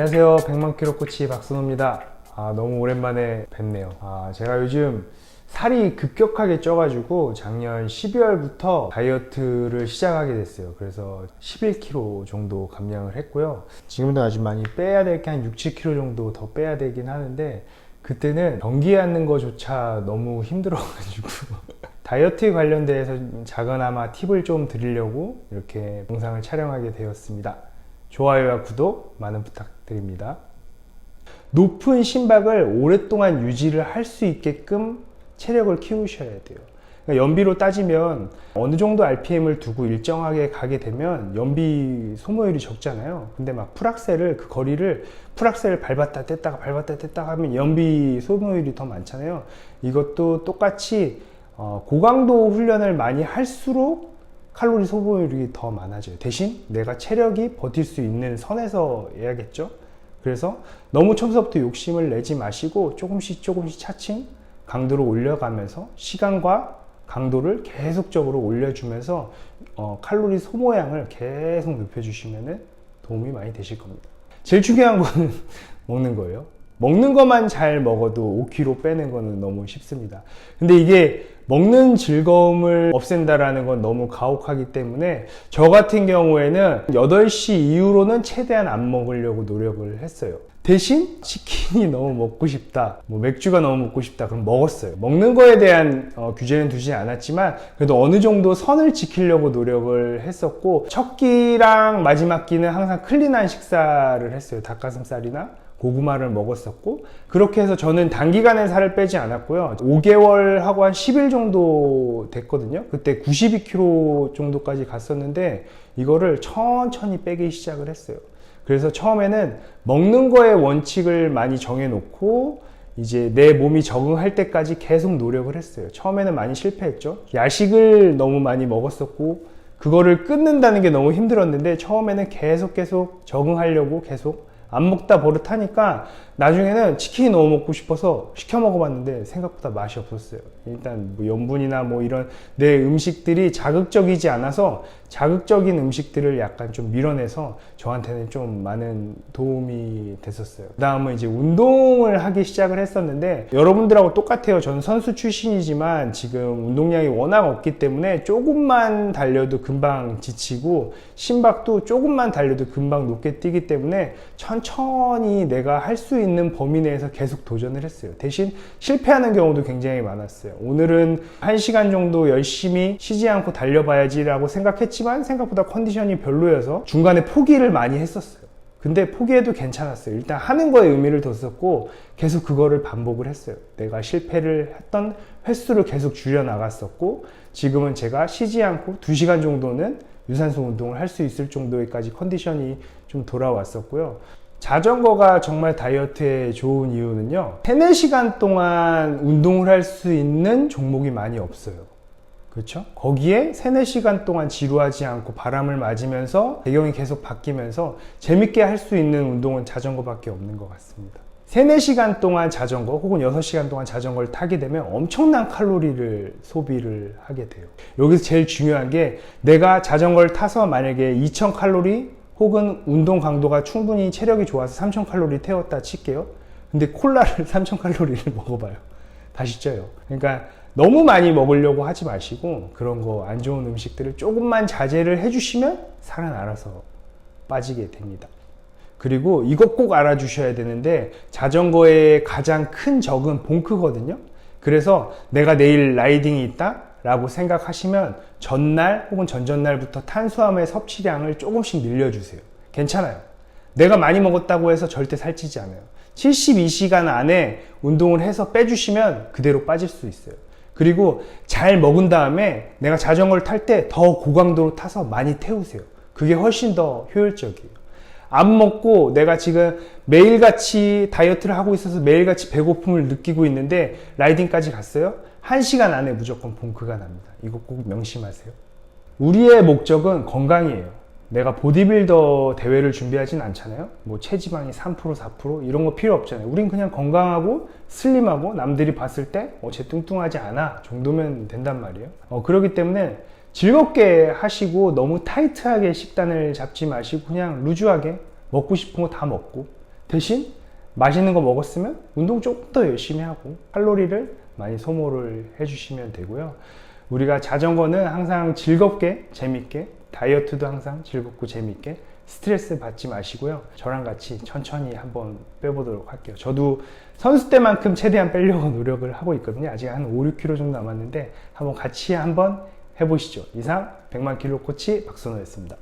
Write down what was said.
안녕하세요. 100만 킬로 코치 박선호입니다. 아, 너무 오랜만에 뵙네요. 아, 제가 요즘 살이 급격하게 쪄가지고 작년 12월부터 다이어트를 시작하게 됐어요. 그래서 11kg 정도 감량을 했고요. 지금도 아직 많이 빼야 될 게 한 6, 7kg 정도 더 빼야 되긴 하는데 그때는 경기하는 거조차 너무 힘들어가지고 다이어트에 관련돼서 작은아마 팁을 좀 드리려고 이렇게 영상을 촬영하게 되었습니다. 좋아요와 구독 많은 부탁 드립니다. 높은 심박을 오랫동안 유지를 할 수 있게끔 체력을 키우셔야 돼요. 그러니까 연비로 따지면 어느 정도 RPM을 두고 일정하게 가게 되면 연비 소모율이 적잖아요. 근데 막 풀악셀을 그 거리를 풀악셀을 밟았다 뗐다가 밟았다 뗐다가 하면 연비 소모율이 더 많잖아요. 이것도 똑같이 어, 고강도 훈련을 많이 할수록 칼로리 소모율이 더 많아져요. 대신 내가 체력이 버틸 수 있는 선에서 해야겠죠. 그래서 너무 처음부터 욕심을 내지 마시고 조금씩 조금씩 차츰 강도를 올려가면서 시간과 강도를 계속적으로 올려주면서 어, 칼로리 소모량을 계속 높여주시면 도움이 많이 되실 겁니다. 제일 중요한 거는 먹는 거예요. 먹는 것만 잘 먹어도 5kg 빼는 거는 너무 쉽습니다. 근데 이게 먹는 즐거움을 없앤다라는 건 너무 가혹하기 때문에 저 같은 경우에는 8시 이후로는 최대한 안 먹으려고 노력을 했어요. 대신 치킨이 너무 먹고 싶다, 뭐 맥주가 너무 먹고 싶다, 그럼 먹었어요. 먹는 거에 대한 어, 규제는 두지 않았지만 그래도 어느 정도 선을 지키려고 노력을 했었고 첫 끼랑 마지막 끼는 항상 클린한 식사를 했어요. 닭가슴살이나 고구마를 먹었었고 그렇게 해서 저는 단기간에 살을 빼지 않았고요. 5개월 하고 한 10일 정도 됐거든요. 그때 92kg 정도까지 갔었는데 이거를 천천히 빼기 시작을 했어요. 그래서 처음에는 먹는 거에 원칙을 많이 정해놓고 이제 내 몸이 적응할 때까지 계속 노력을 했어요. 처음에는 많이 실패했죠. 야식을 너무 많이 먹었었고 그거를 끊는다는 게 너무 힘들었는데 처음에는 계속 계속 적응하려고 계속 안 먹다 버릇하니까 나중에는 치킨이 너무 먹고 싶어서 시켜 먹어봤는데 생각보다 맛이 없었어요. 일단 뭐 염분이나 뭐 이런 내 음식들이 자극적이지 않아서 자극적인 음식들을 약간 좀 밀어내서 저한테는 좀 많은 도움이 됐었어요. 그 다음은 이제 운동을 하기 시작을 했었는데 여러분들하고 똑같아요. 저는 선수 출신이지만 지금 운동량이 워낙 없기 때문에 조금만 달려도 금방 지치고 심박도 조금만 달려도 금방 높게 뛰기 때문에 천천히 내가 할 수 있는 범위 내에서 계속 도전을 했어요. 대신 실패하는 경우도 굉장히 많았어요. 오늘은 1시간 정도 열심히 쉬지 않고 달려봐야지라고 생각했지 만 생각보다 컨디션이 별로여서 중간에 포기를 많이 했었어요. 근데 포기해도 괜찮았어요. 일단 하는 거에 의미를 뒀었고 계속 그거를 반복을 했어요. 내가 실패를 했던 횟수를 계속 줄여 나갔었고 지금은 제가 쉬지 않고 2시간 정도는 유산소 운동을 할 수 있을 정도의까지 컨디션이 좀 돌아왔었고요. 자전거가 정말 다이어트에 좋은 이유는요. 3, 4시간 동안 운동을 할 수 있는 종목이 많이 없어요. 그렇죠? 거기에 3, 4시간 동안 지루하지 않고 바람을 맞으면서 배경이 계속 바뀌면서 재밌게 할 수 있는 운동은 자전거밖에 없는 것 같습니다. 3, 4시간 동안 자전거 혹은 6시간 동안 자전거를 타게 되면 엄청난 칼로리를 소비를 하게 돼요. 여기서 제일 중요한 게 내가 자전거를 타서 만약에 2000 칼로리 혹은 운동 강도가 충분히 체력이 좋아서 3000 칼로리 태웠다 칠게요. 근데 콜라를 3000 칼로리를 먹어봐요. 다시 쪄요. 그러니까 너무 많이 먹으려고 하지 마시고 그런 거 안 좋은 음식들을 조금만 자제를 해주시면 살은 알아서 빠지게 됩니다. 그리고 이것 꼭 알아주셔야 되는데 자전거의 가장 큰 적은 봉크거든요. 그래서 내가 내일 라이딩이 있다 라고 생각하시면 전날 혹은 전전날부터 탄수화물의 섭취량을 조금씩 늘려주세요. 괜찮아요. 내가 많이 먹었다고 해서 절대 살찌지 않아요. 72시간 안에 운동을 해서 빼주시면 그대로 빠질 수 있어요. 그리고 잘 먹은 다음에 내가 자전거를 탈 때 더 고강도로 타서 많이 태우세요. 그게 훨씬 더 효율적이에요. 안 먹고 내가 지금 매일같이 다이어트를 하고 있어서 매일같이 배고픔을 느끼고 있는데 라이딩까지 갔어요? 1시간 안에 무조건 봉크가 납니다. 이거 꼭 명심하세요. 우리의 목적은 건강이에요. 내가 보디빌더 대회를 준비하진 않잖아요. 뭐 체지방이 3% 4% 이런 거 필요 없잖아요. 우린 그냥 건강하고 슬림하고 남들이 봤을 때 어, 쟤 뚱뚱하지 않아 정도면 된단 말이에요. 어, 그렇기 때문에 즐겁게 하시고 너무 타이트하게 식단을 잡지 마시고 그냥 루즈하게 먹고 싶은 거 다 먹고 대신 맛있는 거 먹었으면 운동 조금 더 열심히 하고 칼로리를 많이 소모를 해주시면 되고요. 우리가 자전거는 항상 즐겁게 재밌게 다이어트도 항상 즐겁고 재밌게 스트레스 받지 마시고요. 저랑 같이 천천히 한번 빼보도록 할게요. 저도 선수 때만큼 최대한 빼려고 노력을 하고 있거든요. 아직 한 5, 6kg 정도 남았는데 한번 같이 한번 해보시죠. 이상 100만 킬로 코치 박선호였습니다.